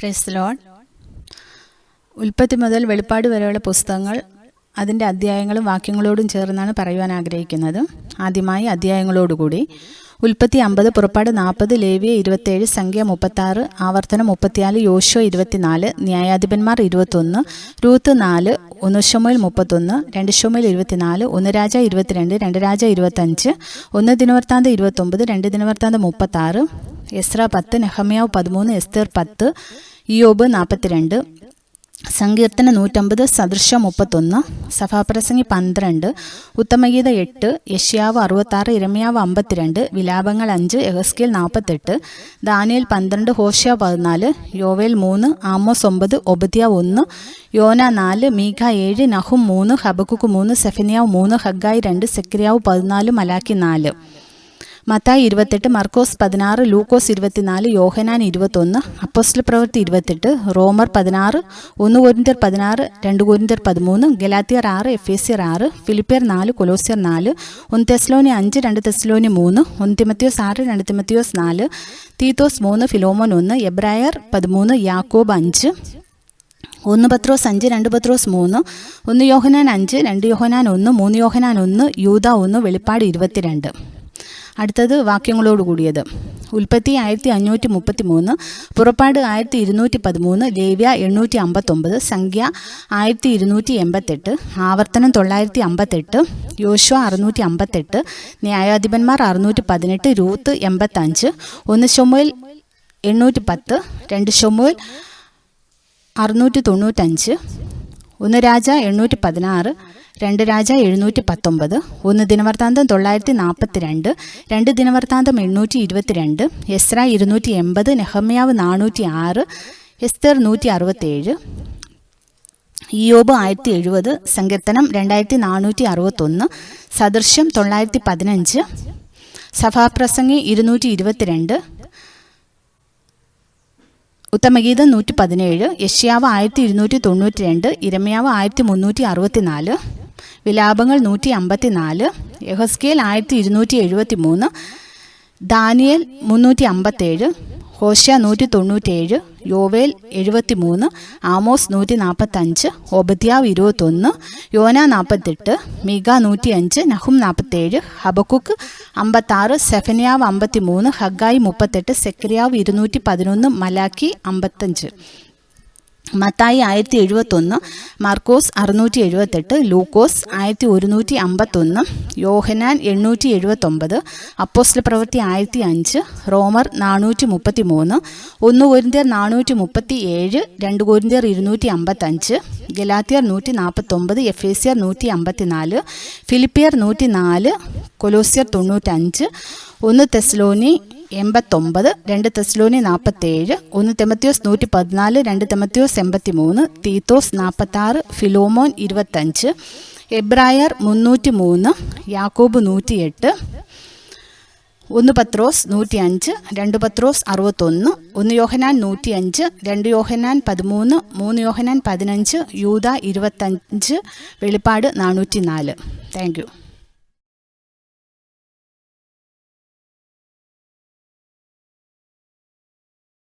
Price loan ഉൽപ്പത്തി മുതൽ വെളിപ്പാട് വരെയുള്ള പുസ്തകങ്ങൾ അതിന്റെ അധ്യായങ്ങളും വാക്യങ്ങളോടും ചേർന്നാണ് പറയുവാൻ ആഗ്രഹിക്കുന്നത്. ആദ്യമായി അധ്യായങ്ങളോടുകൂടി ഉൽപ്പത്തി അമ്പത് പുറപ്പാട് നാൽപ്പത് ലേവിയ ഇരുപത്തേഴ് സംഖ്യ മുപ്പത്താറ് ആവർത്തനം മുപ്പത്തിനാല് യോശോ ഇരുപത്തിനാല് ന്യായാധിപന്മാർ ഇരുപത്തൊന്ന് രൂത്ത് നാല് ഒന്ന് ഷൊമയിൽ മുപ്പത്തൊന്ന് രണ്ട് ഷൊമയിൽ ഇരുപത്തിനാല് ഒന്ന് രാജ ഇരുപത്തിരണ്ട് രണ്ട് രാജ ഇരുപത്തഞ്ച് ഒന്ന് ദിനവർത്താന്ത ഇരുപത്തൊമ്പത് രണ്ട് ദിനവർത്താന്ത മുപ്പത്താറ് എസ്ര പത്ത് നെഹമ്യാവ് പതിമൂന്ന് എസ്തർ പത്ത് ഇയോബ് നാൽപ്പത്തിരണ്ട് സങ്കീർത്തന നൂറ്റമ്പത് സദൃശ്യം മുപ്പത്തൊന്ന് സഭാപ്രസംഗി പന്ത്രണ്ട് ഉത്തമഗീത എട്ട് യഷ്യാവ് അറുപത്താറ് ഇരമ്യാവ് അമ്പത്തിരണ്ട് വിലാപങ്ങൾ അഞ്ച് എഹസ്കേൽ നാൽപ്പത്തെട്ട് ദാനിയൽ പന്ത്രണ്ട് ഹോഷ്യ പതിനാല് യോവേൽ മൂന്ന് ആമോസ് ഒമ്പത് ഒബദ്യ ഒന്ന് യോന നാല് മീഘ ഏഴ് നഹും മൂന്ന് ഹബക്കുക്ക് മൂന്ന് സെഫനിയാവ് മൂന്ന് ഹഗ്ഗായി രണ്ട് സെക്രിയാവ് പതിനാല് മലാക്കി നാല്. മത്തായി ഇരുപത്തെട്ട് മർക്കോസ് പതിനാറ് ലൂക്കോസ് ഇരുപത്തിനാല് യോഹനാൻ ഇരുപത്തൊന്ന് അപ്പോസ്റ്റൽ പ്രവൃത്തി ഇരുപത്തെട്ട് റോമർ പതിനാറ് ഒന്ന് കോരിന്തർ പതിനാറ് രണ്ട് കോരിന്തർ പതിമൂന്ന് ഗലാത്തിയർ ആറ് എഫ് എസിയർ ആറ് ഫിലിപ്പിയർ നാല് കൊലോസിയർ നാല് ഒന്ന് തെസ്ലോനി അഞ്ച് രണ്ട് തെസ്ലോനി മൂന്ന് ഒന്ന് തിമത്തിയോസ് ആറ് രണ്ട് തിമത്തിയോസ് നാല് തീത്തോസ് മൂന്ന് ഫിലോമോൻ ഒന്ന് എബ്രായർ പതിമൂന്ന് യാക്കോബ് അഞ്ച് ഒന്ന് പത്രോസ് അഞ്ച് രണ്ട് പത്രോസ് മൂന്ന് ഒന്ന് യോഹനാൻ അഞ്ച് രണ്ട് യോഹനാൻ ഒന്ന് മൂന്ന് യോഹനാൻ ഒന്ന് യൂത ഒന്ന് വെളിപ്പാട് ഇരുപത്തിരണ്ട്. അടുത്തത് വാക്യങ്ങളോട് കൂടിയത്. ഉൽപ്പത്തി ആയിരത്തി അഞ്ഞൂറ്റി മുപ്പത്തി മൂന്ന് പുറപ്പാട് ആയിരത്തി ഇരുന്നൂറ്റി പതിമൂന്ന് ലേവ്യ എണ്ണൂറ്റി അമ്പത്തൊമ്പത് സംഖ്യ ആയിരത്തി ഇരുന്നൂറ്റി എൺപത്തെട്ട് ആവർത്തനം തൊള്ളായിരത്തി അമ്പത്തെട്ട് യോശുവ അറുന്നൂറ്റി അമ്പത്തെട്ട് ന്യായാധിപന്മാർ അറുന്നൂറ്റി പതിനെട്ട് രൂത്ത് എൺപത്തഞ്ച് ഒന്ന് ചൊമ്മയിൽ എണ്ണൂറ്റി പത്ത് രണ്ട് ചൊമ്മയിൽ അറുന്നൂറ്റി തൊണ്ണൂറ്റഞ്ച് ഒന്ന് രാജ എണ്ണൂറ്റി പതിനാറ് രണ്ട് രാജ എഴുന്നൂറ്റി പത്തൊമ്പത് ഒന്ന് ദിനവൃത്താന്തം തൊള്ളായിരത്തി നാൽപ്പത്തി രണ്ട് രണ്ട് ദിനവൃത്താന്തം എണ്ണൂറ്റി ഇരുപത്തിരണ്ട് എസ്ര ഇരുന്നൂറ്റി എൺപത് നെഹമ്യാവ് നാനൂറ്റി ആറ് എസ്തർ നൂറ്റി അറുപത്തേഴ് ഇയോബ് ആയിരത്തി എഴുപത് സങ്കീർത്തനം രണ്ടായിരത്തി നാനൂറ്റി അറുപത്തൊന്ന് സദൃശ്യം തൊള്ളായിരത്തി പതിനഞ്ച് സഭാപ്രസംഗി ഇരുന്നൂറ്റി ഇരുപത്തിരണ്ട് ഉത്തമഗീതം നൂറ്റി പതിനേഴ് യഷ്യാവ് ആയിരത്തി ഇരുന്നൂറ്റി തൊണ്ണൂറ്റി രണ്ട് ഇരമ്യാവ് ആയിരത്തി മുന്നൂറ്റി അറുപത്തി നാല് വിലാപങ്ങൾ നൂറ്റി അമ്പത്തി നാല് യഹസ്കേൽ ആയിരത്തി ഇരുന്നൂറ്റി എഴുപത്തി മൂന്ന് ദാനിയൽ മുന്നൂറ്റി അമ്പത്തേഴ് ഹോഷ്യ നൂറ്റി തൊണ്ണൂറ്റേഴ് യോവേൽ എഴുപത്തി മൂന്ന് ആമോസ് നൂറ്റി നാൽപ്പത്തഞ്ച് ഒബദ്യാവ് ഇരുപത്തൊന്ന് യോന നാൽപ്പത്തെട്ട് മിക നൂറ്റി അഞ്ച് നഹും നാൽപ്പത്തേഴ് ഹബക്കുക്ക് അമ്പത്താറ് സെഫനിയാവ് അമ്പത്തി മൂന്ന് ഹഗായി മുപ്പത്തെട്ട് സെക്രിയാവ് ഇരുന്നൂറ്റി പതിനൊന്ന് മലാക്കി അമ്പത്തഞ്ച്. മത്തായി ആയിരത്തി എഴുപത്തൊന്ന് മാർക്കോസ് അറുന്നൂറ്റി എഴുപത്തെട്ട് ലൂക്കോസ് ആയിരത്തി ഒരുന്നൂറ്റി അമ്പത്തൊന്ന് യോഹനാൻ എണ്ണൂറ്റി എഴുപത്തൊമ്പത് അപ്പോസ്റ്റൽ പ്രവൃത്തി ആയിരത്തി അഞ്ച് റോമർ നാനൂറ്റി മുപ്പത്തി മൂന്ന് ഒന്ന് കോരിന്ത്യർ നാനൂറ്റി മുപ്പത്തി ഏഴ് രണ്ട് കോരിന്ത്യർ ഇരുന്നൂറ്റി അമ്പത്തഞ്ച് ഗലാത്തിയർ നൂറ്റി നാൽപ്പത്തൊമ്പത് എഫ് എസിയർ നൂറ്റി അമ്പത്തിനാല് ഫിലിപ്പിയർ നൂറ്റി നാല് കൊലോസിയർ തൊണ്ണൂറ്റഞ്ച് ഒന്ന് തെസ്ലോനി എൺപത്തൊമ്പത് രണ്ട് തെസ്ലോനി നാൽപ്പത്തേഴ് ഒന്ന് തെമത്യോസ് നൂറ്റി പതിനാല് രണ്ട് തെമത്യോസ് എൺപത്തി മൂന്ന് തീത്തോസ് നാൽപ്പത്താറ് ഫിലോമോൻ ഇരുപത്തഞ്ച് എബ്രായർ മുന്നൂറ്റി മൂന്ന് യാക്കോബ് നൂറ്റിയെട്ട് ഒന്ന് പത്രോസ് നൂറ്റി അഞ്ച് രണ്ട് പത്രോസ് അറുപത്തൊന്ന് ഒന്ന് യോഹനാൻ നൂറ്റി അഞ്ച് രണ്ട് യോഹനാൻ പതിമൂന്ന് മൂന്ന് യോഹനാൻ പതിനഞ്ച് യൂത ഇരുപത്തഞ്ച് വെളിപ്പാട് നാനൂറ്റി നാല് താങ്ക് യു.